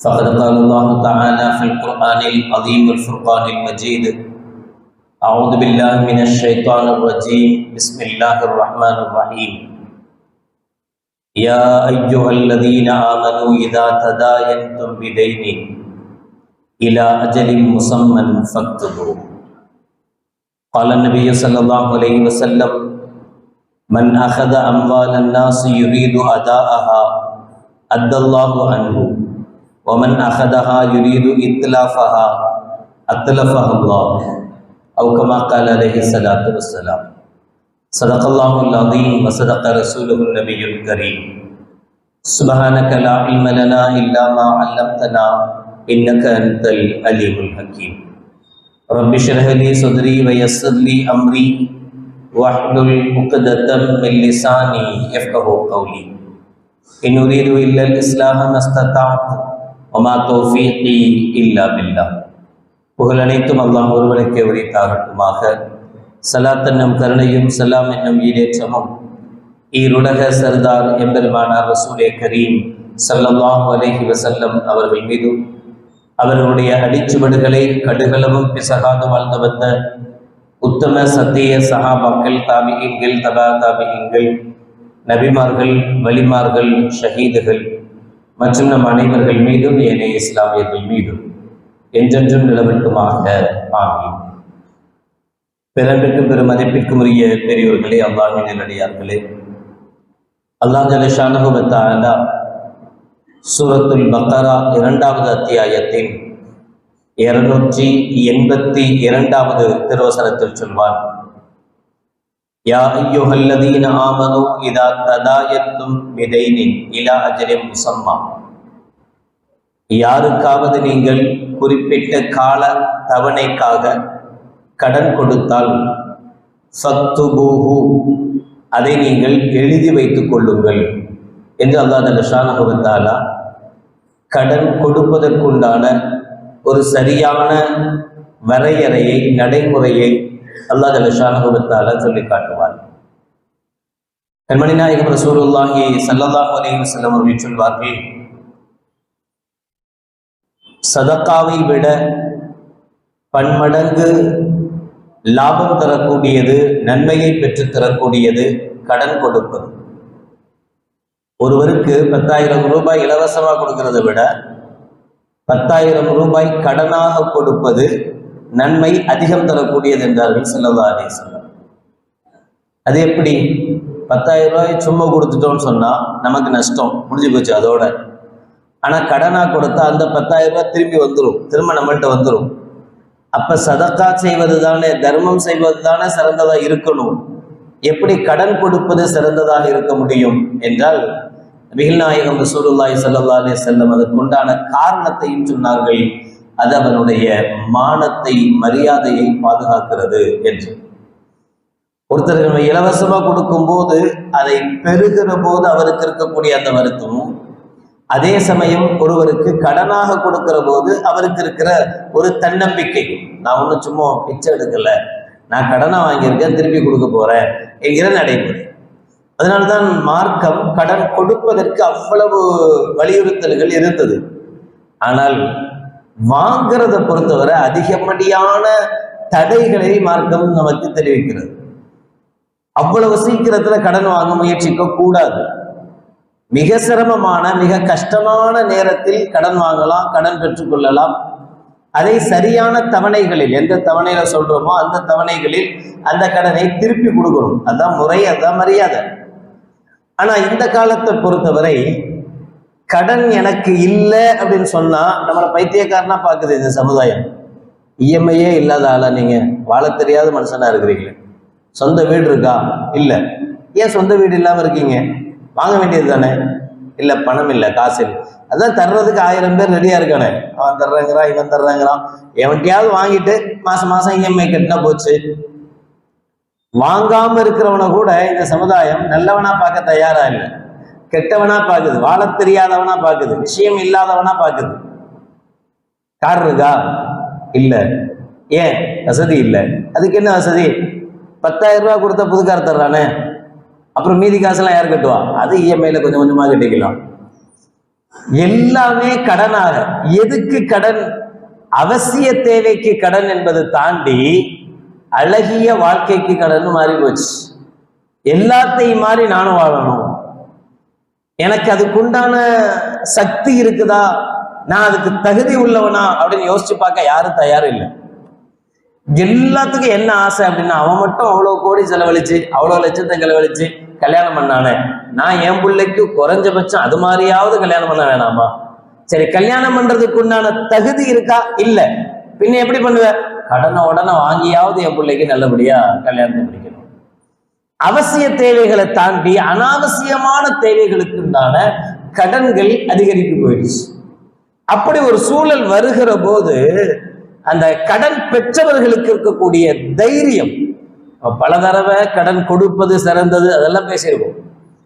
فقد قال الله تعالى في القرآن العظيم الفرقان المجيد. أعوذ بالله من الشيطان الرجيم. بسم الله الرحمن الرحيم. يا أيها الذين آمنوا إذا تداينتم بدين إلى أجل مسمى فاكتبوا. قال النبي صلى الله عليه وسلم من أخذ أموال الناس يريد أداءها أدى الله عنه. ومن أخذها يريد إتلافها. أتلفها الله. أو كما قال عليه الصلاة والسلام. صدق الله العظيم وصدق رسوله النبي الكريم. سبحانك لا علم لنا إلا ما علمتنا إنك أنت العليم الحكيم. رب اشرح لي صدري ويسر لي أمري. واحلل عقدة من لساني يفقه قولي. إن أريد إلا الإصلاح ما استطعت ஒமா தௌஃபீகி இல்லா பில்லா புகழ் அனைத்தும் அல்லாம் ஒருவனுக்கே உரித்தாகட்டுமாக சலாத் என்னும் கருணையும் சலாம் என்னும் ஈடேற்றமும் ஈருலக சர்தார் எம்பெருமானார் ரசூலே கரீம் சல்லல்லாஹு அலேஹி வசல்லம் அவர்கள் மீதும் அவர்களுடைய அடிச்சுவடுகளை கடுகளவும் பிசகாது வாழ்ந்து வந்த உத்தம சத்திய சகாபாக்கள் தாபிகங்கள் தபா தாபிகங்கள் நபிமார்கள் வலிமார்கள் ஷஹீதுகள் மற்றும் நம் அனைவர்கள் மீதும் ஏனைய இஸ்லாமியர்கள் மீதும் என்றென்றும் நிலவட்டுமாக. ஆமீன். பிறப்பிற்கும் பெரும் மதிப்பிற்கும் உரிய பெரியோர்களே அல்லாஹின் நிலடியார்களே அல்லாஹ் ஜலஷானுபத்தாலா சூரத்துல் பக்கரா இரண்டாவது அத்தியாயத்தின் இருநூற்றி எண்பத்தி இரண்டாவது திருவசனத்தில் يا أيها الذين آمنوا இதா ததாயத்தும் விதைனின் إلى அஜரின் مسمى யாருக்காவது நீங்கள் குறிப்பிட்ட கால தவணைக்காக கடன் கொடுத்தால் சத்துபூஹு அதை நீங்கள் எழுதி வைத்துக் கொள்ளுங்கள் என்று அல்லாஹ் ஷானகுவத்தாலா கடன் கொடுப்பதற்குண்டான ஒரு சரியான வரையறையை நடைமுறையை அல்லாஹ் ஜலஷானுபத்தால சொல்லி காட்டுவார். கண்மணி நாயகம் ரசூலுல்லாஹி சல்லல்லாஹு அலைஹி செல்லம் அவர்கள் சொல்வார்கள் சதக்காவை விட பன்மடங்கு லாபம் தரக்கூடியது நன்மையை பெற்று தரக்கூடியது கடன் கொடுப்பது. ஒருவருக்கு பத்தாயிரம் ரூபாய் இலவசமாக கொடுக்கறதை விட பத்தாயிரம் ரூபாய் கடனாக கொடுப்பது நன்மை அதிகம் தரக்கூடியது என்றார்கள் செல்லதா அலிஸ்லாம் அது எப்படி? பத்தாயிரம் ரூபாய் சும்மா கொடுத்துட்டோம்னு சொன்னால் நமக்கு நஷ்டம் முடிஞ்சு போச்சு அதோட. ஆனால் கடனா கொடுத்தா அந்த பத்தாயிரம் ரூபாய் திரும்பி வந்துடும் திரும்ப நம்மள்கிட்ட வந்துடும் அப்ப சதக்கா செய்வது தானே தர்மம் செய்வது தானே சிறந்ததா இருக்கணும். எப்படி கடன் கொடுப்பது சிறந்ததாக இருக்க முடியும் என்றால் நாயகம் ரசூலுல்லாய் சல்லா அலி செல்லம் அதற்குண்டான காரணத்தையும் சொன்னார்கள். அது அவனுடைய மானத்தை மரியாதையை பாதுகாக்கிறது என்று ஒருத்தர் இலவசமாக இலவசமா கொடுக்கும் போது அதை பெறுகிற போது அவருக்கு இருக்கக்கூடிய அந்த வருத்தமும் அதே சமயம் ஒருவருக்கு கடனாக கொடுக்கிற போது அவருக்கு இருக்கிற ஒரு தன்னம்பிக்கை நான் ஒன்றும் சும்மா பிச்சை எடுக்கல நான் கடனை வாங்கியிருக்கேன் திருப்பி கொடுக்க போறேன் என்கிற நடைமுறை. அதனால்தான் மார்க்கம் கடன் கொடுப்பதற்கு அவ்வளவு வலியுறுத்தல்கள் இருந்தது. ஆனால் வாங்கிறத பொறுத்தவரை அதிகப்படியான தடைகளை மார்க்கம் நமக்கு தெரிவிக்கிறது. அவ்வளவு சீக்கிரத்துல கடன் வாங்க முயற்சிக்க கூடாது. மிக சிரமமான மிக கஷ்டமான நேரத்தில் கடன் வாங்கலாம் கடன் பெற்றுக்கொள்ளலாம் அதை சரியான தவணைகளில் எந்த தவணையில சொல்றோமோ அந்த தவணைகளில் அந்த கடனை திருப்பி கொடுக்கணும். அதான் முறை அதான் மரியாதை. ஆனா இந்த காலத்தை பொறுத்தவரை கடன் எனக்கு இல்லை அப்படின்னு சொன்னா நம்மளை பைத்தியக்காரனா பார்க்குது இந்த சமுதாயம். இஎம்ஐயே இல்லாத ஆளா நீங்க? வாழ தெரியாத மனுஷனா இருக்கிறீங்களே. சொந்த வீடு இருக்கா? இல்லை. ஏன் சொந்த வீடு இல்லாம இருக்கீங்க? வாங்க வேண்டியது தானே. இல்லை பணம் இல்லை காசு இல்லை. அதான் தர்றதுக்கு ஆயிரம் பேர் ரெடியா இருக்கானே. அவன் தர்றாங்கிறான் இவன் தர்றாங்கிறான். எவன்கிட்டயாவது வாங்கிட்டு மாசம் மாசம் இஎம்ஐ கட்டினா போச்சு. வாங்காம இருக்கிறவனை கூட இந்த சமுதாயம் நல்லவனா பார்க்க தயாரா இல்லை. கெட்டவனா பார்க்குது வாழ தெரியாதவனா பார்க்குது விஷயம் இல்லாதவனா பார்க்குது கார் இருக்கா? இல்ல. ஏன்? வசதி இல்லை. அதுக்கு என்ன வசதி? பத்தாயிரம் ரூபா கொடுத்தா புது கார் தர்றானே. அப்புறம் மீதி காசெல்லாம் யார் கட்டுவா? அது இஎம்ஐல கொஞ்சம் கொஞ்சமா கட்டிக்கலாம். எல்லாமே கடனாக. எதுக்கு கடன்? அவசிய தேவைக்கு கடன் என்பதை தாண்டி அழகிய வாழ்க்கைக்கு கடன் மாறி போச்சு எல்லாத்தையும் மாறி நானும் வாழணும். எனக்கு அதுக்குண்டான சக்தி இருக்குதா? நான் அதுக்கு தகுதி உள்ளவனா? அப்படின்னு யோசிச்சு பார்க்க யாரும் தயாரும் இல்லை. எல்லாத்துக்கும் என்ன ஆசை அப்படின்னா அவன் மட்டும் அவ்வளோ கோடி செலவழிச்சு அவ்வளோ லட்சத்தை செலவழிச்சு கல்யாணம் பண்ணானே. நான் என் பிள்ளைக்கு குறைஞ்சபட்சம் அது மாதிரியாவது கல்யாணம் பண்ண வேணாமா? சரி கல்யாணம் பண்றதுக்கு உண்டான தகுதி இருக்கா? இல்ல. பின்ன எப்படி பண்ணுவ? கடனை உடனே வாங்கியாவது என் பிள்ளைக்கு நல்லபடியா கல்யாணத்தை முடிக்கணும். அவசிய தேவைகளை தாண்டி அனாவசியமான தேவைகளுக்கு உண்டான கடன்கள் அதிகரித்து போயிடுச்சு. அப்படி ஒரு சூழல் வருகிற போது அந்த கடன் பெற்றவர்களுக்கு இருக்கக்கூடிய தைரியம் பல தடவை கடன் கொடுப்பது சிறந்தது அதெல்லாம் பேசியிருக்கோம்.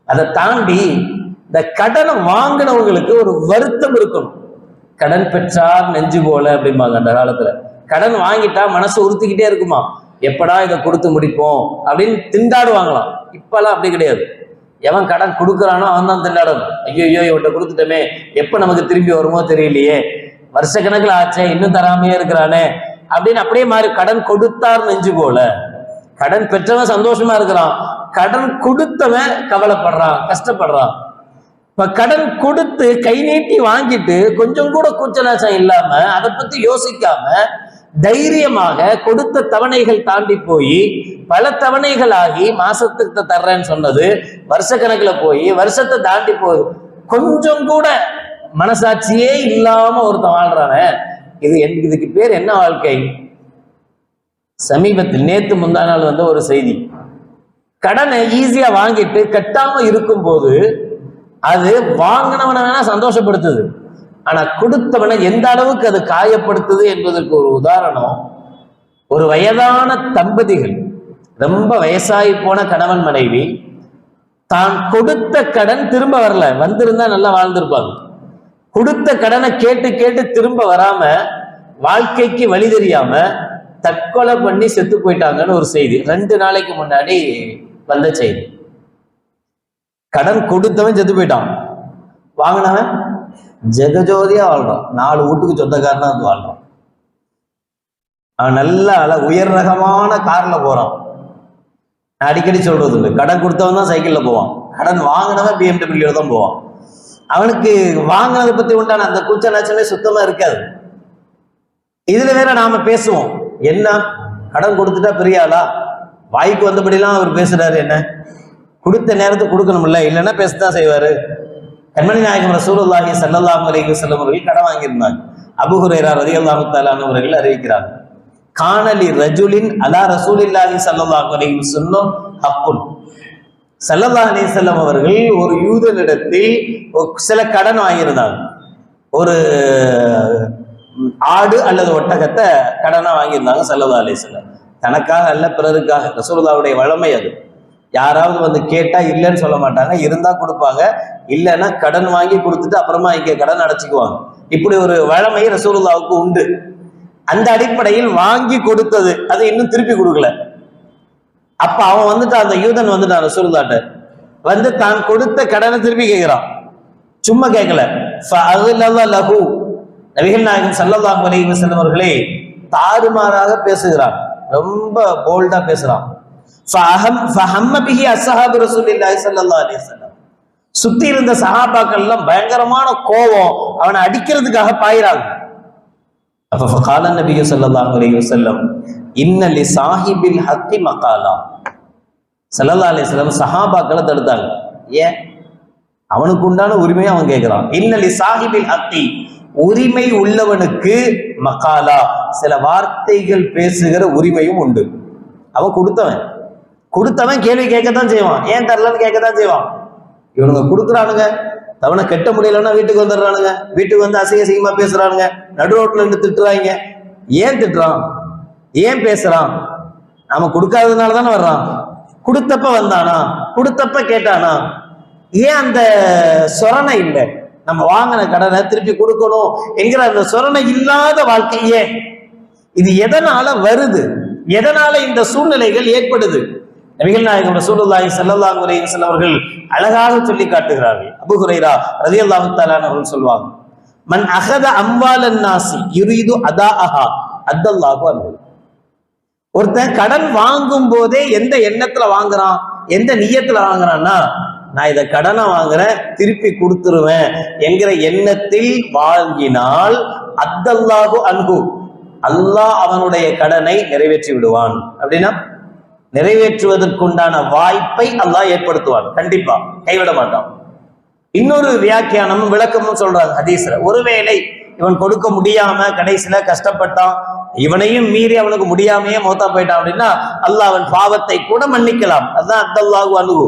அதை தாண்டி இந்த கடனை வாங்கினவங்களுக்கு ஒரு வருத்தம் இருக்கணும். கடன் பெற்றார் நெஞ்சு போல அப்படிம்பாங்க அந்த காலத்துல. கடன் வாங்கிட்டா மனசு உறுத்திக்கிட்டே இருக்குமா? எப்படா இதை கொடுத்து முடிப்போம்? அப்படின்னு திண்டாடுவாங்களாம். இப்பெல்லாம் அப்படி கிடையாது. எவன் கடன் கொடுக்குறானோ அவன் தான் திண்டாடணும். ஐயோ ஐயோ இவன்கிட்ட கொடுத்துட்டோமே. எப்போ நமக்கு திரும்பி வருமோ தெரியலையே. வருஷக்கணக்கில் ஆச்சே இன்னும் தராமையே இருக்கிறானே. அப்படின்னு அப்படியே மாறி கடன் கொடுத்தார் நெஞ்சு போல. கடன் பெற்றவன் சந்தோஷமா இருக்கிறான். கடன் கொடுத்தவன் கவலைப்படுறான் கஷ்டப்படுறான். இப்ப கடன் கொடுத்து கை நீட்டி வாங்கிட்டு கொஞ்சம் கூட கூச்சலாச்சம் இல்லாம அதை பத்தி யோசிக்காம தைரியமாக கொடுத்த தவணைகள் தாண்டி போய் பல தவணைகள் ஆகி மாசத்துக்கு தர்றேன்னு சொன்னது வருஷக்கணக்கில் போய் வருஷத்தை தாண்டி போய் கொஞ்சம் கூட மனசாட்சியே இல்லாம ஒருத்தன் வாழ்றானே. இது இதுக்கு பேர் என்ன வாழ்க்கை? சமீபத்தில் நேத்து முந்தா நாள் வந்த ஒரு செய்தி. கடனை ஈஸியா வாங்கிட்டு கட்டாம இருக்கும்போது அது வாங்கினவனை வேணா சந்தோஷப்படுத்துது. ஆனா கொடுத்தவனை எந்த அளவுக்கு அது காயப்படுத்துது என்பதற்கு ஒரு உதாரணம். ஒரு வயதான தம்பதிகள் ரொம்ப வயசாகி போன கணவன் மனைவி தான் கொடுத்த கடன் திரும்ப வரல. வந்திருந்தா நல்லா வாழ்ந்திருப்பாங்க. கொடுத்த கடனை கேட்டு கேட்டு திரும்ப வராம வாழ்க்கைக்கு வழி தெரியாம தற்கொலை பண்ணி செத்து போயிட்டாங்கன்னு ஒரு செய்தி. ரெண்டு நாளைக்கு முன்னாடி வந்த செய்தி. கடன் கொடுத்தவன் செத்து போயிட்டான். வாங்கினவன்? ஜெகஜோதியா வாழ்றான் நாலு வீட்டுக்கு சொந்தக்காரனா வந்து வாழ்றான் அவன் நல்ல அழ உயர் ரகமான கார்ல போறான். நான் அடிக்கடி சொல்றது இல்லை. கடன் கொடுத்தவன் தான் சைக்கிள்ல போவான். கடன் வாங்கினவன் பிஎம்டபிள்யூல தான் போவான். அவனுக்கு வாங்கினதை பத்தி உண்டான அந்த கூச்ச நச்சமே சுத்தமா இருக்காது. இதுல வேற நாம பேசுவோம். என்ன? கடன் கொடுத்துட்டா பெரிய ஆளா? வாய்க்கு வந்தபடிலாம் அவர் பேசுறாரு என்ன? கொடுத்த நேரத்துக்கு கொடுக்கணும்ல. இல்லைன்னா பேசத்தான் செய்வாரு. கண்மணி நாயகம் ரசூலுல்லாஹி ஸல்லல்லாஹு அலைஹி வஸல்லம் அவர்கள் கடன் வாங்கியிருந்தாங்க. அபு ஹுரைரா ரலியல்லாஹு தஆலா அவர்கள் அறிவிக்கிறாங்க காணலி ரஜுலின் அலா ரசூலில்லாஹி ஸல்லல்லாஹு அலைஹி வஸல்லம் ஹக்குன். ஸல்லல்லாஹு அலைஹி வஸல்லம் அவர்கள் ஒரு யூதனிடத்தில் சில கடன் வாங்கியிருந்தாங்க. ஒரு ஆடு அல்லது ஒட்டகத்தை கடனா வாங்கியிருந்தாங்க ஸல்லல்லாஹு அலைஹி வஸல்லம். தனக்காக அல்ல பிறருக்காக. ரசூலுல்லாஹ்வுடைய வளமை அது. யாராவது வந்து கேட்டா இல்லைன்னு சொல்ல மாட்டாங்க. இருந்தா கொடுப்பாங்க. இல்லைன்னா கடன் வாங்கி கொடுத்துட்டு அப்புறமா இங்க கடன் அடைச்சிக்குவாங்க. இப்படி ஒரு வழமை ரசூலுல்லாவுக்கு உண்டு. அந்த அடிப்படையில் வாங்கி கொடுத்தது. அது இன்னும் திருப்பி கொடுக்கல. அப்ப அவன் வந்துட்டான் அந்த யூதன் வந்துட்டான் ரசூலுல்லாட்ட. வந்து தான் கொடுத்த கடனை திருப்பி கேட்கிறான் சும்மா கேட்கல லகு நபிகள் நாயகம் ஸல்லல்லாஹு அலைஹி வஸல்லம் அவர்களே தாறுமாறாக பேசுகிறான். ரொம்ப போல்டா பேசுறான். சுத்தி இருந்த சஹாபாக்கள் எல்லாம் பயங்கரமான கோபம் அவனை அடிக்கிறதுக்காக பாயிறாங்க. அப்ப கால நபியு ஸல்லல்லாஹு அலைஹி வஸல்லம் இன்னலி சாஹிபில் ஹத்தி மகாலா. ஸல்லல்லாஹு அலைஹி வஸல்லம் சஹாபாக்களை தடுத்தாங்க. ஏன்? அவனுக்கு உண்டான உரிமையை அவன் கேட்கிறான் இன்னலி சாஹிபில் ஹத்தி உரிமை உள்ளவனுக்கு மகாலா. சில வார்த்தைகள் பேசுகிற உரிமையும் உண்டு. அவன் கொடுத்தவன். கொடுத்தவன் கேள்வி கேட்கத்தான் செய்வான். ஏன் தரலன்னு கேட்கத்தான் செய்வான். இவனுங்க கொடுக்குறானுங்க. தவணை கெட்ட முடியலன்னா வீட்டுக்கு வந்துடுறானுங்க. வீட்டுக்கு வந்து அசிங்க அசிங்கமா பேசுறானுங்க. நடு ரோட்ல இருந்து திட்டுறாங்க. ஏன் திட்டுறான்? ஏன் பேசுறான்? நாம கொடுக்காததுனால தானே வர்றான். கொடுத்தப்ப வந்தானா? கொடுத்தப்ப கேட்டானா? ஏன் அந்த சொரணை இல்லை? நம்ம வாங்கின கடனை திருப்பி கொடுக்கணும் என்கிற அந்த சொரணை இல்லாத வாழ்க்கை ஏன் இது எதனால வருது? எதனால இந்த சூழ்நிலைகள் ஏற்படுது? நபிகள் நாயகம் ரசூலுல்லாஹி ஸல்லல்லாஹு அலைஹி வஸல்லம் அவர்கள் அழகாக சொல்லி காட்டுகிறார்கள். அபூ ஹுரைரா ரலியல்லாஹு தஆலா அவர்கள் சொல்வாங்க மன் அகத அம்வாலன் நாசி யுரீது அதாஅஹா அத்தல்லாஹு அன்ஹு. ஒருத்தன் கடன் வாங்கும் போதே எந்த எண்ணத்துல வாங்குறான் எந்த நியத்துல வாங்குறான்னா நான் இதை கடனை வாங்குறேன் திருப்பி கொடுத்துருவேன் என்கிற எண்ணத்தில் வாங்கினால் அத்தல்லாஹு அன்பு அல்லாஹ் அவனுடைய கடனை நிறைவேற்றி விடுவான். அப்படின்னா நிறைவேற்றுவதற்குண்டான வாய்ப்பை அல்லாஹ் ஏற்படுத்துவான். கண்டிப்பா. கைவிட மாட்டான். இன்னொரு வியாக்கியானமும் விளக்கமும் சொல்றாங்க ஹதீஸ்ல. ஒருவேளை இவன் கொடுக்க முடியாம கடைசியில கஷ்டப்பட்டான் இவனையும் மீறி அவனுக்கு முடியாமையே மௌத்தா போயிட்டான் அப்படின்னா அல்லாஹ் அவன் பாவத்தை கூட மன்னிக்கலாம். அதுதான் அத்தல்லாஹு அணுகு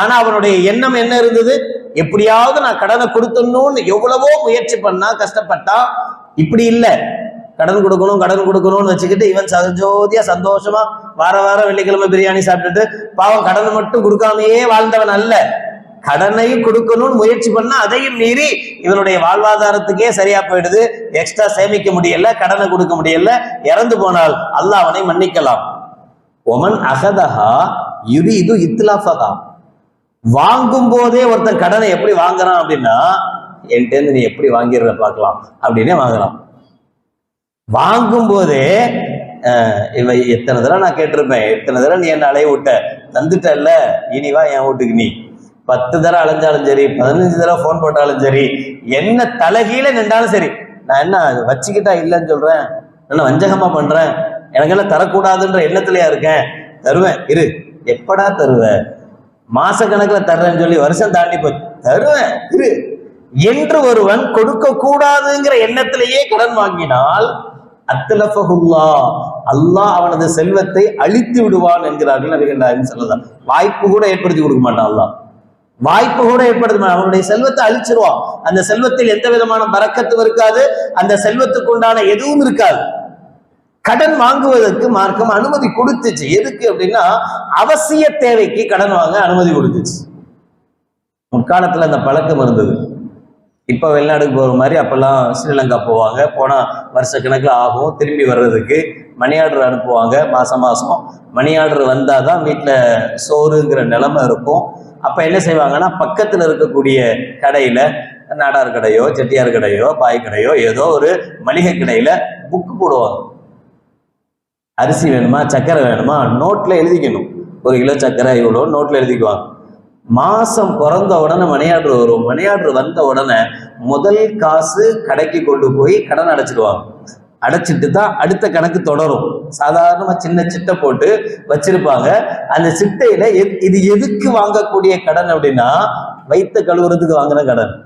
ஆனா அவனுடைய எண்ணம் என்ன இருந்தது? எப்படியாவது நான் கடனை கொடுத்துடணும்னு எவ்வளவோ முயற்சி பண்ணா கஷ்டப்பட்டா இப்படி இல்லை. கடன் கொடுக்கணும் கடன் கொடுக்கணும்னு வச்சுக்கிட்டு இவன் சஜோதியா சந்தோஷமா வார வாரம் வெள்ளிக்கிழமை பிரியாணி சாப்பிட்டுட்டு பாவம் கடனை மட்டும் கொடுக்காமையே வாழ்ந்தவன் அல்ல. கடனையும் கொடுக்கணும்னு முயற்சி பண்ணா அதையும் மீறி இவனுடைய வாழ்வாதாரத்துக்கே சரியா போயிடுது. எக்ஸ்ட்ரா சேமிக்க முடியல கடனை கொடுக்க முடியல இறந்து போனால் அல்லாஹ் அவனை மன்னிக்கலாம். ஒமன் அகதஹா இது இது இத்லாஃபகா வாங்கும் போதே ஒருத்தன் கடனை எப்படி வாங்குறான் அப்படின்னா என்கிட்ட நீ எப்படி வாங்கிடுற பார்க்கலாம். அப்படின்னே வாங்குறான் வாங்கும்போது இவை எத்தனை தடவை நான் கேட்டிருப்பேன் எத்தனை தடவை நீ என்ன அலைய விட்ட தந்துட்டல்ல இனிவா என் வீட்டுக்கு நீ. பத்து தடவை அலைஞ்சாலும் சரி பதினஞ்சு தடவை ஃபோன் போட்டாலும் சரி என்ன தலைகீழ நின்றாலும் சரி. நான் என்ன வச்சுக்கிட்டா இல்லைன்னு சொல்றேன்? நான் வஞ்சகமா பண்றேன்? எனக்கெல்லாம் தரக்கூடாதுன்ற எண்ணத்துலயா இருக்கேன்? தருவேன் இரு. எப்படா தருவேன் மாசக்கணக்குல தர்றேன்னு சொல்லி வருஷம் தாண்டி போய் தருவேன் இரு. என்று ஒருவன் கொடுக்க கூடாதுங்கிற எண்ணத்திலேயே கடன் வாங்கினால் அத்தலஃபஹுல்லா. அல்லாஹ் அவனது செல்வத்தை அழித்து விடுவான் என்கிறார்கள் நபிகள் நாயகம் சொல்லலாம் வாய்ப்பு கூட ஏற்படுத்தி கொடுக்க மாட்டான் அல்லாஹ். வாய்ப்பு கூட ஏற்படுத்த அவனுடைய செல்வத்தை அழிச்சிருவான். அந்த செல்வத்தில் எந்த விதமான பறக்கத்தும் இருக்காது. அந்த செல்வத்துக்கு உண்டான எதுவும் இருக்காது. கடன் வாங்குவதற்கு மார்க்கம் அனுமதி கொடுத்துச்சு. எதுக்கு அப்படின்னா அவசிய தேவைக்கு கடன் வாங்க அனுமதி கொடுத்துச்சு. முற்காலத்துல அந்த பழக்கம் இருந்தது. இப்போ வெளிநாடுக்கு போகிற மாதிரி அப்போல்லாம் ஸ்ரீலங்கா போவாங்க. போனால் வருஷக்கணக்கில் ஆகும். திரும்பி வர்றதுக்கு மணி ஆர்டர் அனுப்புவாங்க மாதம் மாதம் மணி ஆர்டர் வந்தாதான் வீட்டில் சோறுங்கிற நிலமை இருக்கும். அப்போ என்ன செய்வாங்கன்னா பக்கத்தில் இருக்கக்கூடிய கடையில் நாடார் கடையோ செட்டியார் கடையோ பாய் கடையோ ஏதோ ஒரு மளிகை கடையில் புக்கு போடுவாங்க. அரிசி வேணுமா சக்கரை வேணுமா நோட்டில் எழுதிக்கணும். ஒரு கிலோ சக்கரை இவ்வளோ நோட்டில் எழுதிக்குவாங்க. மாசம் பிறந்த உடனே மணி வரும். மணி வந்த உடனே முதல் காசு கடைக்கு கொண்டு போய் கடன் அடைச்சிடுவாங்க. அடைச்சிட்டு தான் அடுத்த கணக்கு தொடரும். சாதாரணமா சின்ன சிட்டை போட்டு வச்சிருப்பாங்க. அந்த சிட்டையில எத்- இது எதுக்கு வாங்கக்கூடிய கடன் அப்படின்னா வைத்த கழுவுறதுக்கு வாங்கின கடன்.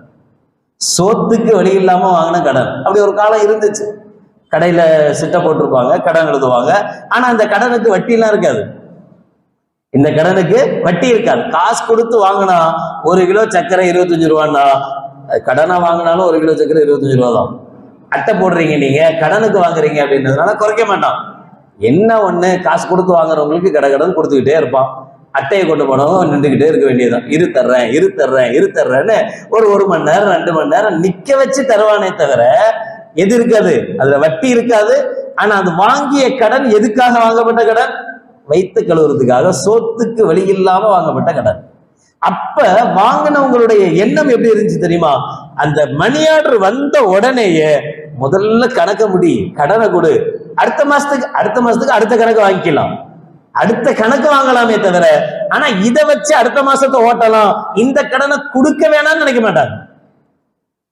சோத்துக்கு வழி இல்லாம வாங்கின கடன். அப்படி ஒரு காலம் இருந்துச்சு. கடையில சிட்டை போட்டிருப்பாங்க கடன் எழுதுவாங்க. ஆனா அந்த கடனுக்கு வட்டி எல்லாம் இருக்காது. இந்த கடனுக்கு வட்டி இருக்காது. காசு கொடுத்து வாங்கினா ஒரு கிலோ சர்க்கரை இருபத்தஞ்சு ரூபான்னா அது கடனா வாங்கினாலும் ஒரு கிலோ சர்க்கரை இருபத்தஞ்சு ரூபா தான். அட்டை போடுறீங்க நீங்க கடனுக்கு வாங்குறீங்க அப்படின்றதுனால குறைக்க மாட்டான். என்ன ஒண்ணு காசு கொடுத்து வாங்குறவங்களுக்கு கடை கடன் கொடுத்துக்கிட்டே இருப்பான். அட்டையை கொண்டு போனவங்க நின்றுக்கிட்டே இருக்க வேண்டியதுதான். இரு தர்றேன் இரு தர்றேன் இரு தர்றேன்னு ஒரு ஒரு மணி நேரம் ரெண்டு மணி நேரம் நிக்க வச்சு தருவானே தவிர எது இருக்காது? அதுல வட்டி இருக்காது. ஆனா அது வாங்கிய கடன் எதுக்காக வாங்கப்பட்ட கடன்? வைத்து கழுவுறதுக்காக சோத்துக்கு வழி இல்லாம வாங்கப்பட்ட கடன். அப்ப வாங்கினவங்களுடைய எண்ணம் எப்படி இருந்துச்சு தெரியுமா? அந்த மணி ஆர்டர் வந்த உடனேயே முதல்ல கணக்க முடி கடனை கொடு. அடுத்த மாசத்துக்கு அடுத்த மாசத்துக்கு அடுத்த கணக்கு வாங்கிக்கலாம். அடுத்த கணக்கு வாங்கலாமே தவிர ஆனா இதை வச்சு அடுத்த மாசத்தை ஓட்டலாம். இந்த கடனை கொடுக்க வேணாம்னு நினைக்க மாட்டாங்க.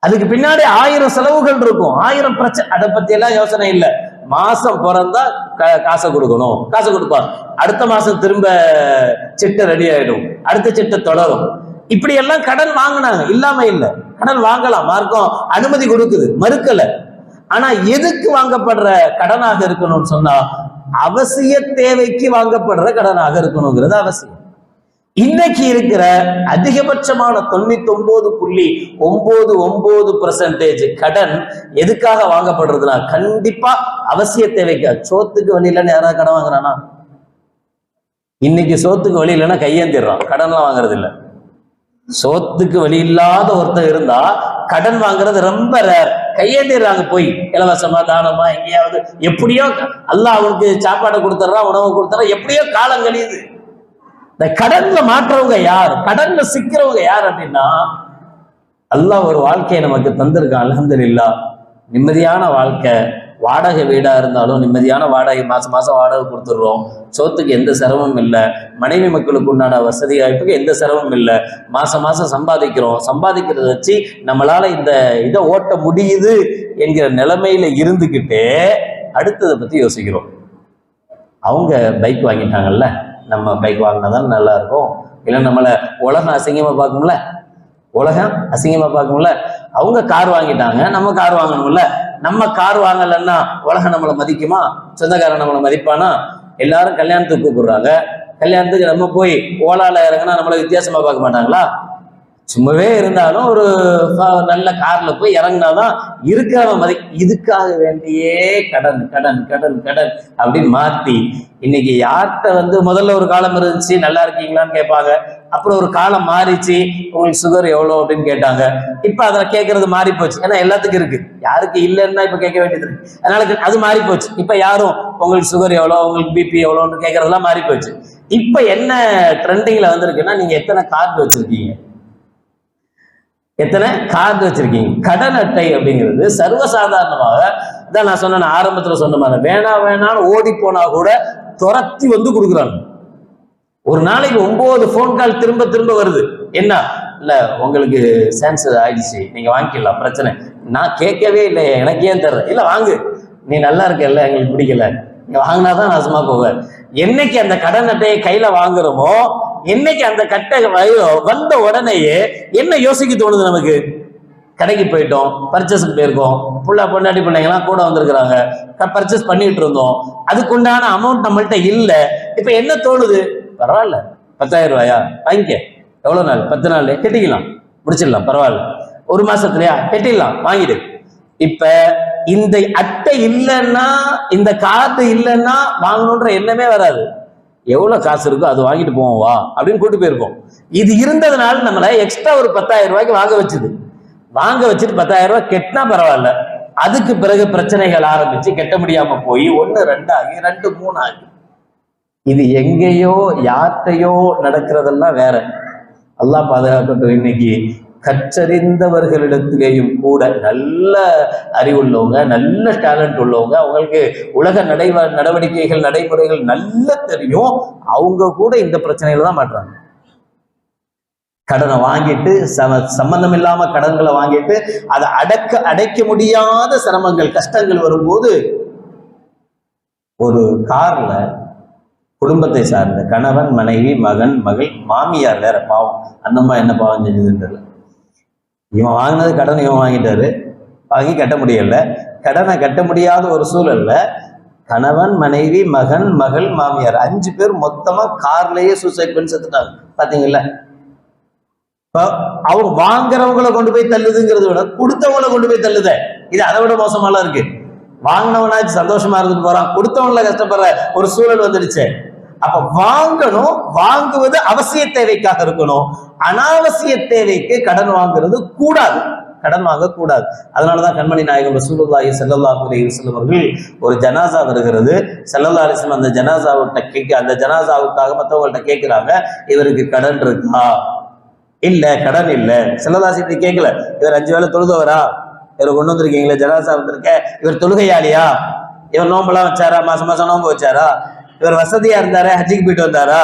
அதுக்கு பின்னாடி ஆயிரம் செலவுகள் இருக்கும். ஆயிரம் பிரச்சனை அதை பத்தி எல்லாம் யோசனை இல்லை. மாசம் பிறந்தா கா- காசை கொடுக்கணும். காசை கொடுப்பார் அடுத்த மாசம் திரும்ப சிட்டை ரெடி ஆயிடும். அடுத்த சிட்டை தொடரும். இப்படி எல்லாம் கடன் வாங்கினாங்க. இல்லாம இல்லை. கடன் வாங்கலாம். மார்க்கம் அனுமதி கொடுக்குது. மறுக்கல. ஆனா எதுக்கு வாங்கப்படுற கடனாக இருக்கணும்னு சொன்னா அவசிய தேவைக்கு வாங்கப்படுற கடனாக இருக்கணுங்கிறது அவசியம். இன்னைக்கு இருக்கிற அதிகபட்சமான தொண்ணூத்தி ஒன்பது புள்ளி ஒன்பது ஒன்பது பர்சன்டேஜ் கடன் எதுக்காக வாங்கப்படுறதுனா கண்டிப்பா அவசிய தேவைக்கு. சோத்துக்கு வழி இல்லைன்னு யாராவது கடன் வாங்குறானா? இன்னைக்கு சோத்துக்கு வழி இல்லைன்னா கையேந்திடுறான். கடன்லாம் வாங்குறது இல்ல சோத்துக்கு வழி இல்லாத ஒருத்தர் இருந்தா கடன் வாங்குறது ரொம்ப ரேர் கையேந்திடுறாங்க போய். இலவசமா தானமா எங்கேயாவது எப்படியோ அல்ல அவனுக்கு சாப்பாடை கொடுத்துட்றான் உணவு கொடுத்துறான் எப்படியோ காலம் கழியுது. இந்த கடன்ல மாற்றவங்க யார்? கடன்ல சிக்கிறவங்க யார் அப்படின்னா அல்லாஹ் ஒரு வாழ்க்கையை நமக்கு தந்திருக்கான் அல்ஹம்துலில்லாஹ். நிம்மதியான வாழ்க்கை. வாடகை வீடா இருந்தாலும் நிம்மதியான வாடகை மாசம் மாசம் வாடகை கொடுத்துடுறோம். சோத்துக்கு எந்த சிரமமும் இல்லை. மனைவி மக்களுக்கு உண்டான வசதி வாய்ப்புக்கு எந்த சிரமமும் இல்லை. மாசம் மாசம் சம்பாதிக்கிறோம். சம்பாதிக்கிறத வச்சு நம்மளால இந்த இதை ஓட்ட முடியுது என்கிற நிலைமையில இருந்துக்கிட்டே அடுத்ததை பத்தி யோசிக்கிறோம். அவங்க பைக் வாங்கிட்டாங்கல்ல? நம்ம பைக் வாங்கினா தான் நல்லா இருக்கும் இல்லை நம்மளை உலகம் அசிங்கமாக பார்க்கும்ல? உலகம் அசிங்கமாக பார்க்கும்ல? அவங்க கார் வாங்கிட்டாங்க நம்ம கார் வாங்கணும்ல? நம்ம கார் வாங்கலைன்னா உலகம் நம்மளை மதிக்குமா? சொந்தக்காரன் நம்மளை மதிப்பானா? எல்லாரும் கல்யாணத்துக்கு கூப்பிடுறாங்க. கல்யாணத்துக்கு நம்ம போய் ஓலால இறங்கினா நம்மளை வித்தியாசமா பார்க்க மாட்டாங்களா? சும்மாவே இருந்தாலும் ஒரு நல்ல கார்ல போய் இறங்கினாதான் இருக்கிறவன் மதி இதுக்காக வேண்டியே கடன் கடன் கடன் கடன் அப்படின்னு மாத்தி இன்னைக்கு யார்கிட்ட வந்து முதல்ல ஒரு காலம் இருந்துச்சு நல்லா இருக்கீங்களான்னு கேட்பாங்க. அப்புறம் ஒரு காலம் மாறிச்சு உங்களுக்கு சுகர் எவ்வளோ அப்படின்னு கேட்டாங்க. இப்ப அதை கேட்கறது மாறி போச்சு ஏன்னா எல்லாத்துக்கும் இருக்கு. யாருக்கு இல்லைன்னா இப்ப கேட்க வேண்டியது இருக்கு. அதனால அது மாறி போச்சு இப்ப யாரும் உங்களுக்கு சுகர் எவ்வளோ உங்களுக்கு பிபி எவ்வளோன்னு கேட்கறதெல்லாம் மாறி போச்சு இப்ப என்ன ட்ரெண்டிங்ல வந்திருக்குன்னா நீங்க எத்தனை கார்டு வச்சிருக்கீங்க? எத்தனை? கார்டு வச்சிருக்கீங்க. கடன் அட்டை அப்படிங்கிறது சர்வசாதாரணமாக தான் நான் சொன்னேன் ஆரம்பத்தில் சொன்ன மாதிரி. வேணா வேணான்னு ஓடி போனா கூட துரத்தி வந்து கொடுக்குறாங்க. ஒரு நாளைக்கு ஒன்பது ஃபோன் கால் திரும்ப திரும்ப வருது. என்ன? இல்ல உங்களுக்கு சான்சர் ஆயிடுச்சு. நீங்க வாங்கிக்கலாம் பிரச்சனை. நான் கேட்கவே இல்லை எனக்கு ஏன் தர்ற? இல்ல வாங்கு. நீ நல்லா இருக்கல்ல எங்களுக்கு பிடிக்கல. நீ வாங்கினாதான் நான் சும்மா போவேன். என்னைக்கு அந்த கடன் அட்டையை கையில வாங்குறோமோ என்னைக்கு அந்த கட்டை வந்த உடனேயே என்ன யோசிக்க தோணுது நமக்கு? கடைக்கு போயிட்டோம் பர்ச்சேஸுக்கு போயிருக்கோம். புள்ள பொண்டாட்டி பிள்ளைங்களாம் கூட வந்திருக்கிறாங்க. பர்ச்சேஸ் பண்ணிட்டு இருந்தோம். அதுக்குண்டான அமௌண்ட் நம்மள்கிட்ட இல்லை. இப்போ என்ன தோணுது? பரவாயில்ல. பத்தாயிரம் ரூபாயா? வாங்கிக்க. எவ்வளோ நாள்? பத்து நாள். கட்டிக்கலாம். முடிச்சிடலாம். பரவாயில்ல. ஒரு மாசத்துலயா கட்டிடலாம். வாங்கிடு. இப்ப இந்த அட்டை இல்லைன்னா இந்த கார்டு இல்லைன்னா வாங்கணுன்ற எண்ணமே வராது. எவ்வளோ காசு இருக்கோ அது வாங்கிட்டு போவோம் வா அப்படின்னு கூட்டு போயிருக்கோம். இது இருந்ததுனால நம்மளை எக்ஸ்ட்ரா ஒரு பத்தாயிரம் ரூபாய்க்கு வாங்க வச்சுது. வாங்க வச்சுட்டு பத்தாயிரம் ரூபாய் கெட்டினா பரவாயில்ல. அதுக்கு பிறகு பிரச்சனைகள் ஆரம்பிச்சு கெட்ட முடியாம போய் ஒன்று ரெண்டு ஆகி ரெண்டு மூணு ஆகி இது எங்கேயோ யார்கிட்டயோ நடக்கிறதெல்லாம் வேற. அல்லாஹ் பாதுகாக்கட்டும் இன்னைக்கு. கற்றறிந்தவர்களிடத்திலேயும் கூட நல்ல அறிவுள்ளவங்க நல்ல டேலண்ட் உள்ளவங்க அவங்களுக்கு உலக நடை நடவடிக்கைகள் நடைமுறைகள் நல்ல தெரியும். அவங்க கூட இந்த பிரச்சனையில தான் மாட்டுறாங்க. கடனை வாங்கிட்டு சம சம்பந்தம் இல்லாம கடன்களை வாங்கிட்டு அதை அடக்க அடைக்க முடியாத சிரமங்கள் கஷ்டங்கள் வரும்போது ஒரு கார்ல குடும்பத்தை சார்ந்த கணவன் மனைவி மகன் மகள் மாமியார் வேற பாவம். அந்த அம்மா என்ன பாவம் செஞ்சதுன்றது இவன் வாங்கினது கடன் இவன் வாங்கிட்டாரு. வாங்கி கட்ட முடியல. கடனை கட்ட முடியாத ஒரு சூழல்ல கணவன் மனைவி மகன் மகள் மாமியார் அஞ்சு பேர் மொத்தமா கார்லயே சூசைட் பண்ணி செத்துட்டாங்க. பாத்தீங்களா இப்போ அவங்க வாங்குறவங்கள கொண்டு போய் தள்ளுதுங்கிறத விட கொடுத்தவங்கள கொண்டு போய் தள்ளுத. இது அதை விட மோசமாலாம் இருக்கு. வாங்கினவனாச்சு சந்தோஷமா இருந்துட்டு போறான். கொடுத்தவங்கள கஷ்டப்படுற ஒரு சூழல் வந்துடுச்சு. அப்ப வாங்கணும் வாங்குவது அவசிய தேவைக்காக இருக்கணும். அனாவசிய தேவைக்கு கடன் வாங்குறது கூடாது. கடன் வாங்க கூடாது. அதனாலதான் கண்மணி நாயகம் ரசூலுல்லாஹி செல்லல்லா அலைஹி வஸல்லம் அவர்கள் ஒரு ஜனாசா வருகிறது. செல்லல்லா அலைஹி அந்த ஜனாசாவிட்ட கேட்க அந்த ஜனாசாவுக்காக மற்றவங்கள்ட்ட கேட்கிறாங்க இவருக்கு கடன் இருக்கா? இல்ல கடன் இல்ல. செல்லதாசி இப்படி கேட்கல. இவர் அஞ்சு வேளை தொழுதவரா? இவர் கொண்டு வந்திருக்கீங்களே ஜனாசா வந்திருக்க? இவர் தொழுகையாளியா? இவர் நோம்பெல்லாம் வச்சாரா? மாசம் மாசம் நோம்பு வச்சாரா? இவர் வசதியா இருந்தாரு? ஹஜ்ஜிக்கு போயிட்டு வந்தாரா?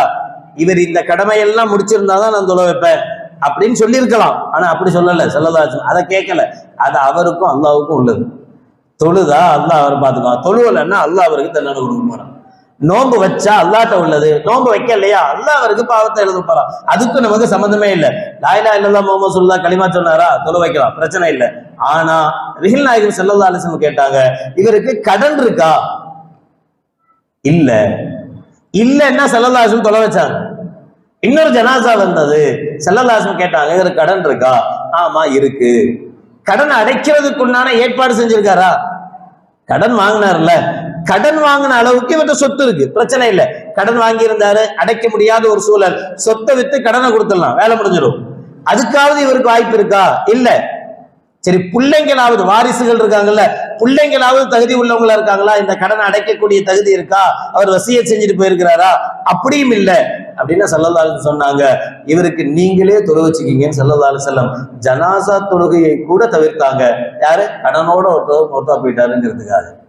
இவர் இந்த கடமையெல்லாம் முடிச்சிருந்தாதான் நான் தொலை வைப்பேன் அப்படின்னு சொல்லியிருக்கலாம். ஆனா அப்படி சொல்லல. செல்லதாச்சு அதை கேட்கல. அது அவருக்கும் அல்லாவுக்கும் உள்ளது. தொழுதா? அல்லாஹ் அவர் பார்த்துக்குவான். தொழுவலைன்னா அல்லாஹ் அவருக்கு தண்டனை கொடுக்க போறான். நோன்பு வச்சா அல்லாட்ட உள்ளது. நோன்பு வைக்கலையா? அல்லாஹ் அவருக்கு பாவத்தை எழுத போறான். அதுக்கும் நமக்கு சம்மந்தமே இல்லை. லாயிலா இல்லல்லா முகமது சொல்லா களிமா சொன்னாரா? தொழு வைக்கலாம். பிரச்சனை இல்லை. ஆனா ரிஹில் நாயகம் செல்லல்லா அலிசம் கேட்டாங்க இவருக்கு கடன் இருக்கா? இல்ல. இல்லைன்னா செல்லல்லாசம் தொலை வச்சாங்க. இன்னொரு ஜனாசா வந்தது. செல்லல்லாசம் கேட்டாங்க இதுல கடன் இருக்கா? ஆமா இருக்கு. கடன் அடைக்கிறதுக்குண்டான ஏற்பாடு செஞ்சிருக்காரா? கடன் வாங்கினார்ல. கடன் வாங்கின அளவுக்கு இவற்ற சொத்து இருக்கு. பிரச்சனை இல்லை. கடன் வாங்கி இருந்தாரு அடைக்க முடியாத ஒரு சூழல். சொத்தை வித்து கடனை கொடுத்துடலாம். வேலை முடிஞ்சிடும். அதுக்காவது இவருக்கு வாய்ப்பு இருக்கா? இல்ல. சரி பிள்ளைங்களாவது வாரிசுகள் இருக்காங்கல்ல பிள்ளைங்களாவது தகுதி உள்ளவங்களா இருக்காங்களா? இந்த கடனை அடைக்கக்கூடிய தகுதி இருக்கா? அவர் வசிய செஞ்சுட்டு போயிருக்கிறாரா? அப்படியும் இல்லை. அப்படின்னு சல்லதாலு சொன்னாங்க. இவருக்கு நீங்களே தொழு வச்சுக்கீங்கன்னு சல்லதாலு செல்லம் ஜனாசா தொழுகையை கூட தவிர்த்தாங்க. யாரு? கடனோட ஒருத்தர் ஒருத்தா போயிட்டாருங்கிறதுக்காக.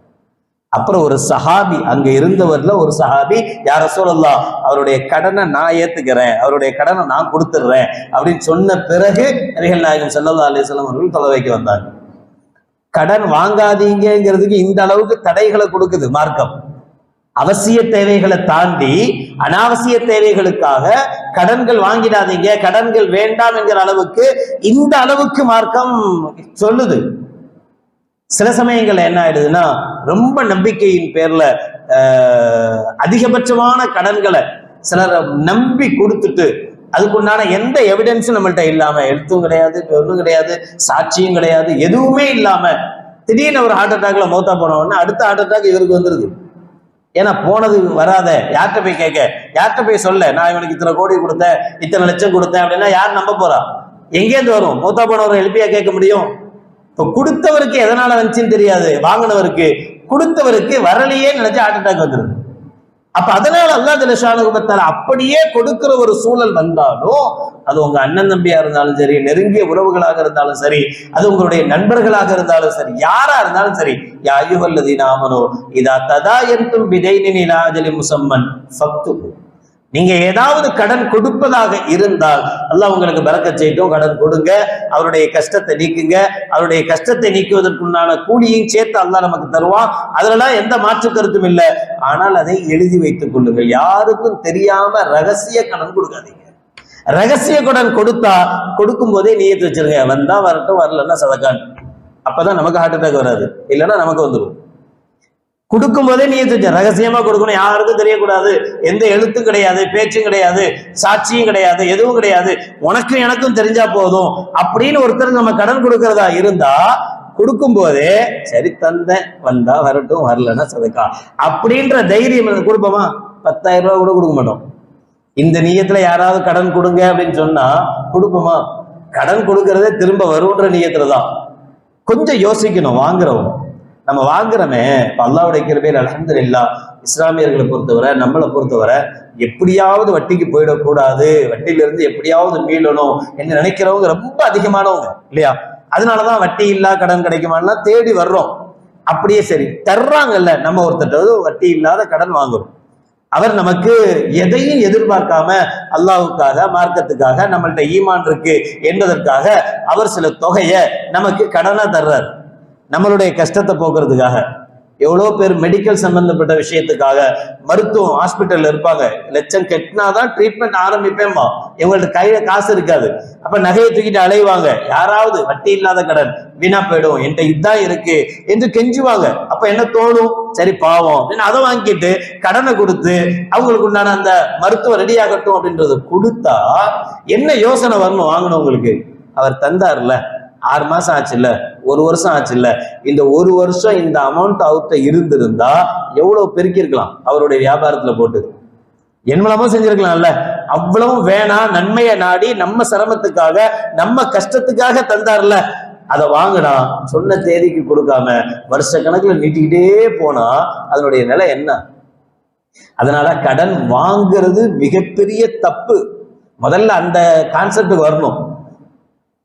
அப்புறம் ஒரு சஹாபி அங்க இருந்தவர்ல ஒரு சஹாபி யார சொல்லலாம் அவருடைய கடனை நான் ஏத்துக்கிறேன் அவருடைய கடனை நான் கொடுத்துடுறேன் அப்படின்னு சொன்ன பிறகு நபிகள் நாயகம் செல்லல்லா அலிஸ்லாம் அவர்கள் தொலைவைக்கு வந்தாங்க கடன் வாங்காதீங்கிறதுக்கு இந்த அளவுக்கு தடைகளை கொடுக்குது மார்க்கம். அவசிய தேவைகளை தாண்டி அனாவசிய தேவைகளுக்காக கடன்கள் வாங்கிடாதீங்க கடன்கள் வேண்டாம் என்கிற அளவுக்கு இந்த அளவுக்கு மார்க்கம் சொல்லுது. சில சமயங்கள்ல என்ன ஆயிடுதுன்னா ரொம்ப நம்பிக்கையின் பேர்ல அதிகபட்சமான கடன்களை சிலர் நம்பி கொடுத்துட்டு அதுக்குண்டான எந்த எவிடன்ஸும் நம்மள்ட்ட இல்லாம எழுத்தும் கிடையாது ஒன்றும் கிடையாது சாட்சியும் கிடையாது எதுவுமே இல்லாம திடீர்னு ஒரு ஹார்ட் அட்டாக்ல மௌத்தா போன அடுத்த ஹார்ட் அட்டாக் இவருக்கு வந்துருது. ஏன்னா போனது வராத யார்கிட்ட போய் கேட்க? யார்கிட்ட போய் சொல்ல? நான் இவனுக்கு இத்தனை கோடி கொடுத்தேன் இத்தனை லட்சம் கொடுத்தேன் அப்படின்னா யார் நம்ப போறா? எங்கேருந்து வரும்? மௌத்தா போனவரை எழுப்பியா கேட்க முடியும்? இப்போ கொடுத்தவருக்கு எதனால வந்துச்சுன்னு தெரியாது வாங்கினவருக்கு. கொடுத்தவருக்கு வரலையே நினைச்சு ஹார்ட் அட்டாக் வந்துருது. அப்ப அதனால அல்லா ஜலஷானுபத்தால அப்படியே கொடுக்கிற ஒரு சூழல் வந்தாலும் அது உங்க அண்ணன் தம்பியா இருந்தாலும் சரி நெருங்கிய உறவுகளாக இருந்தாலும் சரி அது உங்களுடைய நண்பர்களாக இருந்தாலும் சரி யாரா இருந்தாலும் சரி யா ஐயுவல்லதி நாமனோ இதா ததா என்றும் விதை இலாஜலி முசம்மன் சத்து நீங்க ஏதாவது கடன் கொடுப்பதாக இருந்தால் அல்லாஹ் உங்களுக்கு பறக்க செய்யட்டும் கடன் கொடுங்க அவருடைய கஷ்டத்தை நீக்குங்க அவருடைய கஷ்டத்தை நீக்குவதற்குண்டான கூலியையும் சேர்த்து அல்லாஹ் நமக்கு தருவான். அதுலலாம் எந்த மாற்று கருத்தும் இல்லை. ஆனால் அதை எழுதி வைத்துக் கொள்ளுங்கள். யாருக்கும் தெரியாம ரகசிய கடன் கொடுக்காதீங்க. ரகசிய கடன் கொடுத்தா கொடுக்கும் போதே நீயத்து வச்சிருங்க. வந்தா வரட்டும் வரலன்னா சதக்கான். அப்பதான் நமக்கு ஹார்ட் அட்டாக் வராது. இல்லைன்னா நமக்கு வந்துடும் கொடுக்கும் போதே நீ ரகசியமா கொடுக்கணும். யாருக்கும் தெரியக்கூடாது. எந்த எழுத்தும் கிடையாது பேச்சும் கிடையாது சாட்சியும் கிடையாது எதுவும் கிடையாது. உனக்கும் எனக்கும் தெரிஞ்சா போதும். அப்படின்னு ஒருத்தர் நம்ம கடன் கொடுக்கறதா இருந்தா கொடுக்கும் போதே சரி தந்தேன். வந்தா வரட்டும் வரலன்னா சதுக்கா. அப்படின்ற தைரியம் கொடுப்போமா? பத்தாயிரம் ரூபா கூட கொடுக்க மாட்டோம். இந்த நீயத்துல யாராவது கடன் கொடுங்க அப்படின்னு சொன்னா கொடுப்போமா? கடன் கொடுக்கறதே திரும்ப வரும்ன்ற நீயத்துல தான். கொஞ்சம் யோசிக்கணும் வாங்குறவங்க. நம்ம வாங்குறோமே இப்போ அல்லாவுடைய கிருபையில் அலமதுல்லா இஸ்லாமியர்களை பொறுத்தவரை நம்மளை பொறுத்தவரை எப்படியாவது வட்டிக்கு போயிடக்கூடாது வட்டியிலிருந்து எப்படியாவது மீளணும் என்று நினைக்கிறவங்க ரொம்ப அதிகமானவங்க இல்லையா? அதனாலதான் வட்டி இல்லா கடன் கிடைக்குமான்னா தேடி வர்றோம். அப்படியே சரி தர்றாங்கல்ல நம்ம ஒருத்தர் வட்டி இல்லாத கடன் வாங்குறோம். அவர் நமக்கு எதையும் எதிர்பார்க்காம அல்லாவுக்காக மார்க்கத்துக்காக நம்மள்ட்ட ஈமான் இருக்கு என்பதற்காக அவர் சில தொகையை நமக்கு கடனா தர்றார். நம்மளுடைய கஷ்டத்தை போக்குறதுக்காக. எவ்வளோ பேர் மெடிக்கல் சம்பந்தப்பட்ட விஷயத்துக்காக மருத்துவம் ஹாஸ்பிட்டலில் இருப்பாங்க. லட்சம் கெட்டினாதான் ட்ரீட்மெண்ட் ஆரம்பிப்பேம்மா. இவங்கள்ட்ட கையில காசு இருக்காது. அப்ப நகையை தூக்கிட்டு அலைவாங்க. யாராவது வட்டி இல்லாத கடன் வீணா போயிடும். என்கிட்ட இதுதான் இருக்கு என்று கெஞ்சுவாங்க. அப்ப என்ன தோணும்? சரி பாவம். அப்படின்னு அதை வாங்கிட்டு கடனை கொடுத்து அவங்களுக்கு உண்டான அந்த மருத்துவம் ரெடி ஆகட்டும் அப்படின்றத கொடுத்தா என்ன யோசனை வரணும் வாங்கணும் உங்களுக்கு அவர் தந்தார்ல. ஆறு மாசம் ஆச்சுல்ல? ஒரு வருஷம் ஆச்சுல்ல? இந்த ஒரு வருஷம் இந்த அமௌண்ட் அவுத்த இருந்திருந்தா எவ்வளவு பெருக்கிருக்கலாம் அவருடைய வியாபாரத்துல போட்டு? என்னமோ செஞ்சிருக்கலாம்ல. அவ்வளவும் வேணாம் நன்மையை நாடி நம்ம சிரமத்துக்காக நம்ம கஷ்டத்துக்காக தந்தார்ல. அதை வாங்கினா சொன்ன தேதிக்கு கொடுக்காம வருஷ கணக்குல நீட்டிக்கிட்டே போனா அதனுடைய நிலை என்ன? அதனால கடன் வாங்கிறது மிகப்பெரிய தப்பு. முதல்ல அந்த கான்செப்ட் வரணும்.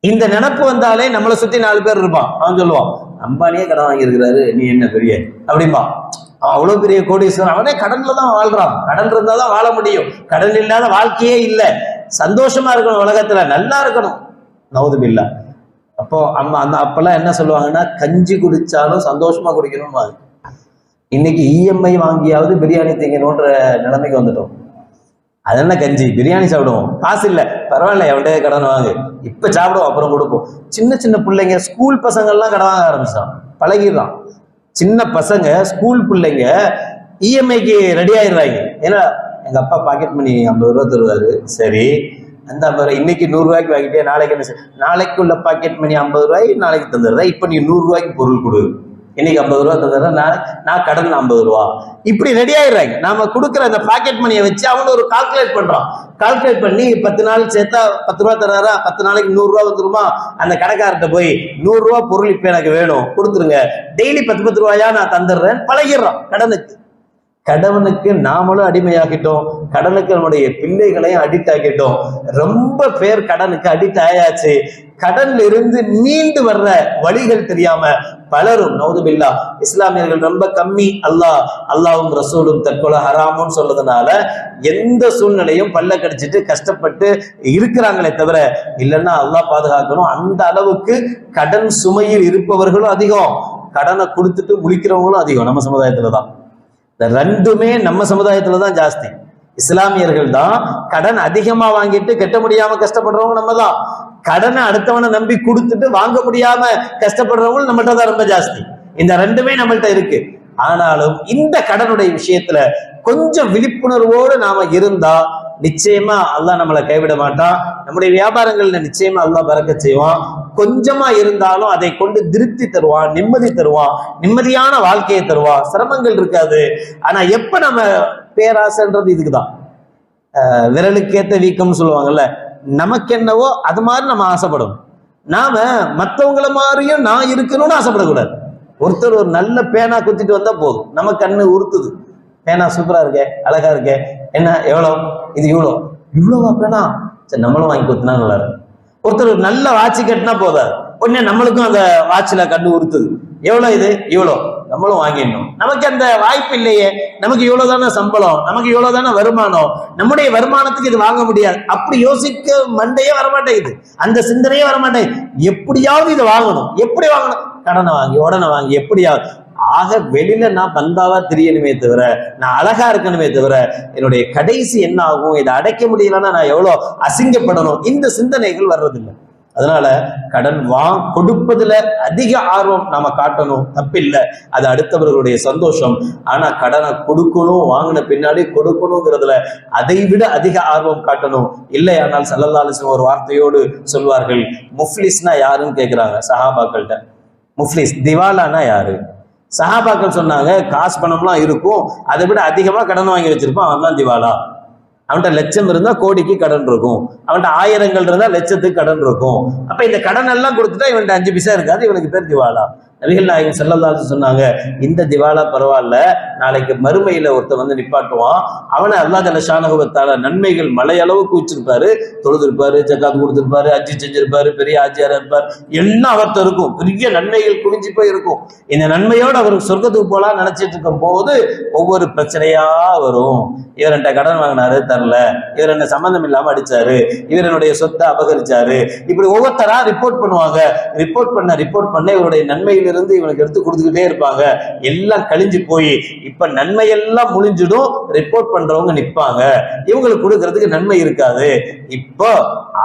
இந்த நினப்பு வந்தாலே நம்மளை சுத்தி நாலு பேர் இருப்பான். அவன் சொல்லுவான் அம்பானியே கடன் வாங்கியிருக்கிறாரு நீ என்ன பெரிய? அப்படிம்பா அவன் அவ்வளவு பெரிய கோடீஸ்வரன். அவனே கடன்ல தான் வாழ்றான். கடன் இருந்தா தான் வாழ முடியும். கடன் இல்லாத வாழ்க்கையே இல்லை. சந்தோஷமா இருக்கணும் உலகத்துல. நல்லா இருக்கணும். நவுதுபில்லா. அப்போ அம்மா அந்த அப்பெல்லாம் என்ன சொல்லுவாங்கன்னா கஞ்சி குடிச்சாலும் சந்தோஷமா குடிக்கணும் இன்னைக்கு இஎம்ஐ வாங்கியாவது பிரியாணி திங்கணுன்ற நிலைமைக்கு வந்துட்டோம். அது என்ன கஞ்சி? பிரியாணி சாப்பிடுவோம். காசு இல்லை. பரவாயில்ல எவன்டே கடன் வாங்கு. இப்போ சாப்பிடுவோம் அப்புறம் கொடுப்போம். சின்ன சின்ன பிள்ளைங்க ஸ்கூல் பசங்கள்லாம் கடன் வாங்க ஆரம்பிச்சான். பழகிடுறான். சின்ன பசங்க ஸ்கூல் பிள்ளைங்க இஎம்ஐக்கு ரெடி ஆயிடுறாங்க. ஏன்னா எங்கள் அப்பா பாக்கெட் மணி ஐம்பது ரூபா தருவார். சரி. அந்த ஐம்பது இன்னைக்கு நூறுரூவாய்க்கு வாங்கிட்டே நாளைக்கு என்ன நாளைக்கு உள்ள பாக்கெட் மணி ஐம்பது ரூபாய் நாளைக்கு தந்துடுறேன். இப்போ நீ நூறுரூவாய்க்கு பொருள் கொடு. இன்னைக்கு ஐம்பது ரூபா தந்துடுறேன். நான் நான் கடன் ஐம்பது ரூபா. இப்படி ரெடி ஆயிடுறாங்க. நாம கொடுக்குற அந்த பாக்கெட் மணியை வச்சு அவன் ஒரு கால்குலேட் பண்றான். கால்குலேட் பண்ணி பத்து நாள் சேர்த்தா பத்து ரூபா தர்றாரா? பத்து நாளைக்கு நூறுரூவா வந்துருமா? அந்த கடைக்காரர்கிட்ட போய் நூறுரூவா பொருள் இப்போ எனக்கு வேணும். கொடுத்துருங்க. டெய்லி பத்து பத்து ரூபாயா நான் தந்துடுறேன் பழகிடுறான். கடனுக்கு. கடவுனுக்கு நாமளும் அடிமையாகிட்டோம். கடனுக்கு நம்முடைய பிள்ளைகளையும் அடிக்ட் ஆகிட்டோம் ரொம்ப பேர் கடனுக்கு அடிக்ட் ஆயாச்சு. கடன்ல இருந்து மீண்டு வர்ற வழிகள் தெரியாம பலரும் நௌதுபில்லா இஸ்லாமியர்கள் ரொம்ப கம்மி. அல்லாஹ் அல்லாவும் ரசூலும் தற்கொலை ஹராமுன்னு சொல்றதுனால எந்த சூழ்நிலையும் பல்ல கடிச்சிட்டு கஷ்டப்பட்டு இருக்கிறாங்களே தவிர இல்லைன்னா அல்லாஹ் பாதுகாக்கணும். அந்த அளவுக்கு கடன் சுமையில் இருப்பவர்களும் அதிகம். கடனை கொடுத்துட்டு முழிக்கிறவங்களும் அதிகம் நம்ம சமுதாயத்துல தான் இந்த ரெண்டுமே நம்ம சமுதாயத்துல தான் ஜாஸ்தி. இஸ்லாமியர்கள் தான் கடன் அதிகமா வாங்கிட்டு கட்ட முடியாம கஷ்டப்படுறவங்க நம்ம தான் கடனை அடுத்தவனை நம்பி கொடுத்துட்டு வாங்க முடியாம கஷ்டப்படுறவங்க நம்மள்ட்ட தான் ரொம்ப ஜாஸ்தி. இந்த ரெண்டுமே நம்மள்ட்ட இருக்கு. ஆனாலும் இந்த கடனுடைய விஷயத்துல கொஞ்சம் விழிப்புணர்வோடு நாம இருந்தா நிச்சயமா அல்லாஹ் நம்மளை கைவிட மாட்டான். நம்முடைய வியாபாரங்கள்ல நிச்சயமா அல்லாஹ் பறக்க செய்வான். கொஞ்சமா இருந்தாலும் அதை கொண்டு திருப்தி தருவான் நிம்மதி தருவான் நிம்மதியான வாழ்க்கையை தருவான். சிரமங்கள் இருக்காது. ஆனா எப்ப நம்ம பேராசைன்றது இதுக்குதான். விரலுக்கேத்த வீக்கம்னு சொல்லுவாங்கல்ல நமக்கு என்னவோ அது மாதிரி நம்ம ஆசைப்படும். நாம மத்தவங்கள மாதிரியும் நான் இருக்கணும்னு ஆசைப்படக்கூடாது. ஒருத்தர் ஒரு நல்ல பேனா குத்திட்டு வந்தா போதும். நம்ம கண்ணு உறுத்துது. பேனா சூப்பரா இருக்கே அழகா இருக்கே. என்ன எவ்வளோ இது இவ்வளோ இவ்வளோவா பேனா சரி நம்மளும் வாங்கி கொடுத்தனா நல்லா இருக்கும். ஒருத்தர் நல்ல வாட்சி கட்டினா போதாது. உடனே நம்மளுக்கும் அந்த வாட்சில் கண்ணு உறுத்துது. எவ்வளோ இது? இவ்வளோ நம்மளும் வாங்கிடணும். நமக்கு அந்த வாய்ப்பு இல்லையே. நமக்கு இவ்வளோ தானே சம்பளம்? நமக்கு இவ்வளவு தானே வருமானம்? நம்முடைய வருமானத்துக்கு இது வாங்க முடியாது. அப்படி யோசிக்க மண்டையே வரமாட்டேங்குது. அந்த சிந்தனையே வரமாட்டேங்குது. எப்படியாவது இதை வாங்கணும். எப்படி வாங்கணும்? கடனை வாங்கி உடனே வாங்கி எப்படியாவது. ஆக வெளியில நான் பந்தாவா தெரியணுமே தவிர நான் அழகா இருக்கணுமே தவிர என்னுடைய கடைசி என்ன ஆகும் இதை அடைக்க முடியலன்னா நான் எவ்வளோ அசிங்கப்படணும்? இந்த சிந்தனைகள் வர்றதில்லை. அதனால கடன் வா கொடுப்பதுல அதிக ஆர்வம் நாம காட்டணும். தப்பில்லை. அது அடுத்தவர்களுடைய சந்தோஷம். ஆனா கடனை கொடுக்கணும் வாங்கின பின்னாடி கொடுக்கணுங்கிறதுல அதை விட அதிக ஆர்வம் காட்டணும். இல்லையானால் சல்லல்லாலிசம் ஒரு வார்த்தையோடு சொல்வார்கள் முஃப்லிஸ்னா யாருன்னு கேட்கிறாங்க சஹாபாக்கள்கிட்ட. முஃப்லிஸ் திவாலானா யாரு? சஹாபாக்கள் சொன்னாங்க காசு பணம்லாம் இருக்கும் அதை விட அதிகமாக கடன் வாங்கி வச்சிருப்பான் அவன் தான் திவாலா. அவன்கிட்ட லட்சம் இருந்தா கோடிக்கு கடன் இருக்கும். அவன்கிட்ட ஆயிரங்கள் இருந்தால் லட்சத்துக்கு கடன் இருக்கும். அப்போ இந்த கடன் எல்லாம் கொடுத்துட்டா இவன்கிட்ட அஞ்சு பைசா இருக்காது இவனுக்கு பேர் திவாலா. நபிகள் நாயகம் செல்லல்லாது சொன்னாங்க இந்த திவாலா பரவாயில்ல நாளைக்கு மறுமையில ஒருத்தர் வந்து நிப்பாட்டுவான். அவனை அல்லா தல ஷானகுவத்தால நன்மைகள் மலை குவிச்சிருப்பாரு தொழுதிருப்பாரு ஜக்காத் கொடுத்திருப்பாரு அஜி செஞ்சிருப்பாரு பெரிய ஆச்சியாரா இருப்பார். எல்லாம் அவர்கிட்ட இருக்கும். பெரிய நன்மைகள் குவிஞ்சு போய் இருக்கும் இந்த நன்மையோடு அவருக்கு சொர்க்கத்துக்கு போலாம் நினைச்சிட்டு இருக்கும் போது ஒவ்வொரு பிரச்சனையா வரும். இவர் என்கிட்ட கடன் வாங்கினாரு தரல. இவர் என்ன சம்பந்தம் இல்லாம அடிச்சாரு. இவர் என்னுடைய சொத்தை அபகரிச்சாரு. இப்படி ஒவ்வொருத்தரா ரிப்போர்ட் பண்ணுவாங்க. ரிப்போர்ட் பண்ண ரிப்போர்ட் பண்ண இவருடைய நன்மைகள் இருந்து இவனுக்கு எடுத்து கொடுத்துக்கிட்டே இருப்பாங்க. எல்லாம் கழிஞ்சு போய் இப்ப நன்மை எல்லாம் முடிஞ்சிடும் ரிப்போர்ட் பண்றவங்க நிப்பாங்க. இவங்களுக்கு கொடுக்கறதுக்கு நன்மை இருக்காது. இப்போ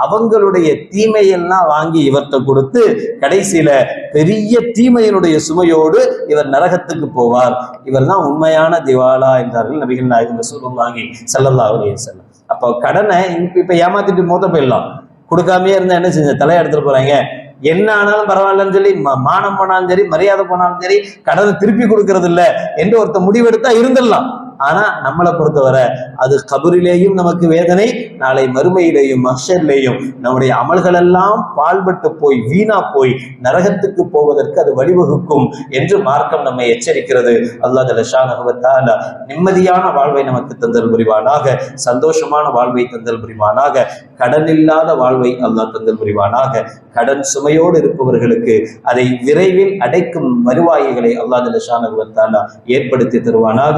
அவங்களுடைய தீமையெல்லாம் வாங்கி இவர்கிட்ட கொடுத்து கடைசியில பெரிய தீமையினுடைய சுமையோடு இவர் நரகத்துக்கு போவார். இவர் தான் உண்மையான திவாலா என்றார்கள் நபிகள் நாயகம் ரசூலுல்லாஹி செல்லல்லா அலைஹி செல்லம் அப்போ கடனை இப்ப ஏமாத்திட்டு மோத போயிடலாம் கொடுக்காமயே இருந்தா என்ன செஞ்ச? தலையை எடுத்துட்டு போறாங்க. என்ன ஆனாலும் பரவாயில்லன்னு சொல்லி மானம் போனாலும் சரி மரியாதை போனாலும் சரி கடனை திருப்பி கொடுக்கறது இல்லை என்று ஒருத்த முடிவெடுத்தா இருந்துடலாம். ஆனா நம்மளை பொறுத்தவரை அது கபரிலேயும் நமக்கு வேதனை நாளை மறுமையிலேயும் மஷர்லேயும் நம்முடைய அமல்கள் எல்லாம் பால்பட்டு போய் வீணா போய் நரகத்துக்கு போவதற்கு அது வழிவகுக்கும் என்று மார்க்கம் நம்மை எச்சரிக்கிறது. அல்லாஹ் ஜலஷானகுவத்தால நிம்மதியான வாழ்வை நமக்கு தந்தல் புரிவானாக சந்தோஷமான வாழ்வை தந்தல் புரிவானாக கடன் இல்லாத வாழ்வை அல்லாஹ் தந்தல் புரிவானாக கடன் சுமையோடு இருப்பவர்களுக்கு அதை விரைவில் அடைக்கும் வருவாய்களை அல்லாஹ் ஜலஷானகுவத்தால ஏற்படுத்தி தருவானாக.